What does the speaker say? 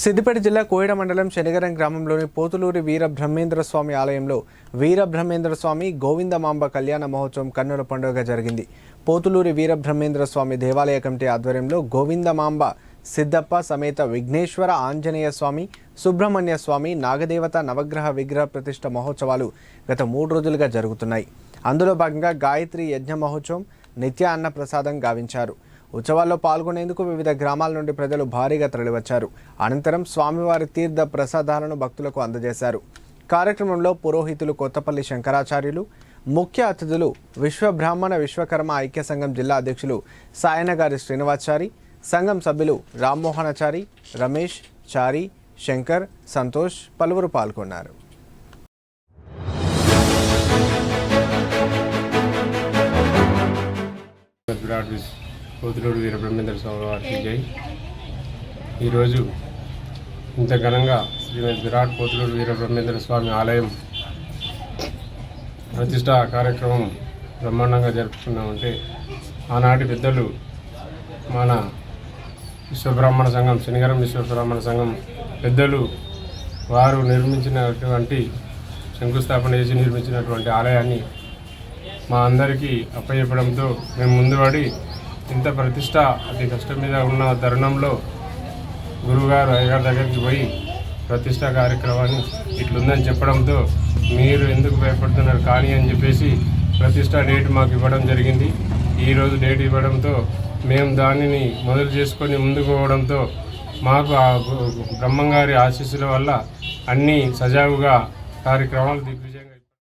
సిద్దిపేట జిల్లా కోయడ మండలం శనిగరం గ్రామంలోని పోతులూరి వీర బ్రహ్మేంద్ర స్వామి ఆలయంలో వీర బ్రహ్మేంద్ర స్వామి గోవిందమాంబ కళ్యాణ మహోత్సవం కన్నుల పండుగ జరిగింది. పోతులూరి వీర బ్రహ్మేంద్ర స్వామి దేవాలయ కమిటీ ఆధ్వర్యంలో గోవిందమాంబ సిద్దప్ప సమేత విఘ్నేశ్వర ఆంజనేయ స్వామి సుబ్రహ్మణ్య స్వామి నాగదేవత నవగ్రహ విగ్రహ ప్రతిష్ఠ మహోత్సవాలు గత మూడు రోజులుగా జరుగుతున్నాయి. అందులో భాగంగా గాయత్రి యజ్ఞ మహోత్సవం నిత్య అన్న ప్రసాదం గావించారు. ఉత్సవాల్లో పాల్గొనేందుకు వివిధ గ్రామాల నుండి ప్రజలు భారీగా తరలివచ్చారు. అనంతరం స్వామివారి తీర్థ ప్రసాదాలను భక్తులకు అందజేశారు. కార్యక్రమంలో పురోహితులు కొత్తపల్లి శంకరాచార్యులు ముఖ్య అతిథులు విశ్వబ్రాహ్మణ విశ్వకర్మ ఐక్య సంఘం జిల్లా అధ్యక్షులు సాయనగారి శ్రీనివాచారి సంఘం సభ్యులు రామ్మోహనాచారి రమేష్ చారి శంకర్ సంతోష్ పలువురు పాల్గొన్నారు. విరాట్ పోతులూరు వీరబ్రహ్మేంద్ర స్వామి వారికి జై. ఈరోజు ఇంత ఘనంగా శ్రీమతి విరాట్ పోతులూరు వీరబ్రహ్మేంద్ర స్వామి ఆలయం ప్రతిష్ట కార్యక్రమం బ్రహ్మాండంగా జరుపుకున్నామంటే ఆనాటి పెద్దలు మన విశ్వబ్రాహ్మణ సంఘం శనిగరం విశ్వబ్రాహ్మణ సంఘం పెద్దలు వారు నిర్మించినటువంటి శంకుస్థాపన చేసి నిర్మించినటువంటి ఆలయాన్ని మా అందరికీ అప్పచెప్పడంతో మేము ముందుపడి ఇంత ప్రతిష్ట అతి కష్టం మీద ఉన్న తరుణంలో గురువుగారు అయ్యగారి దగ్గరికి పోయి ప్రతిష్ట కార్యక్రమాన్ని ఇట్లుందని చెప్పడంతో మీరు ఎందుకు భయపడుతున్నారు కానీ అని చెప్పేసి ప్రతిష్ట డేట్ మాకు ఇవ్వడం జరిగింది. ఈరోజు డేట్ ఇవ్వడంతో మేము దానిని మొదలు చేసుకొని ముందుకు పోవడంతో మాకు ఆ బ్రహ్మంగారి ఆశీస్సుల వల్ల అన్నీ సజావుగా కార్యక్రమాలు దిగ్విజయంగా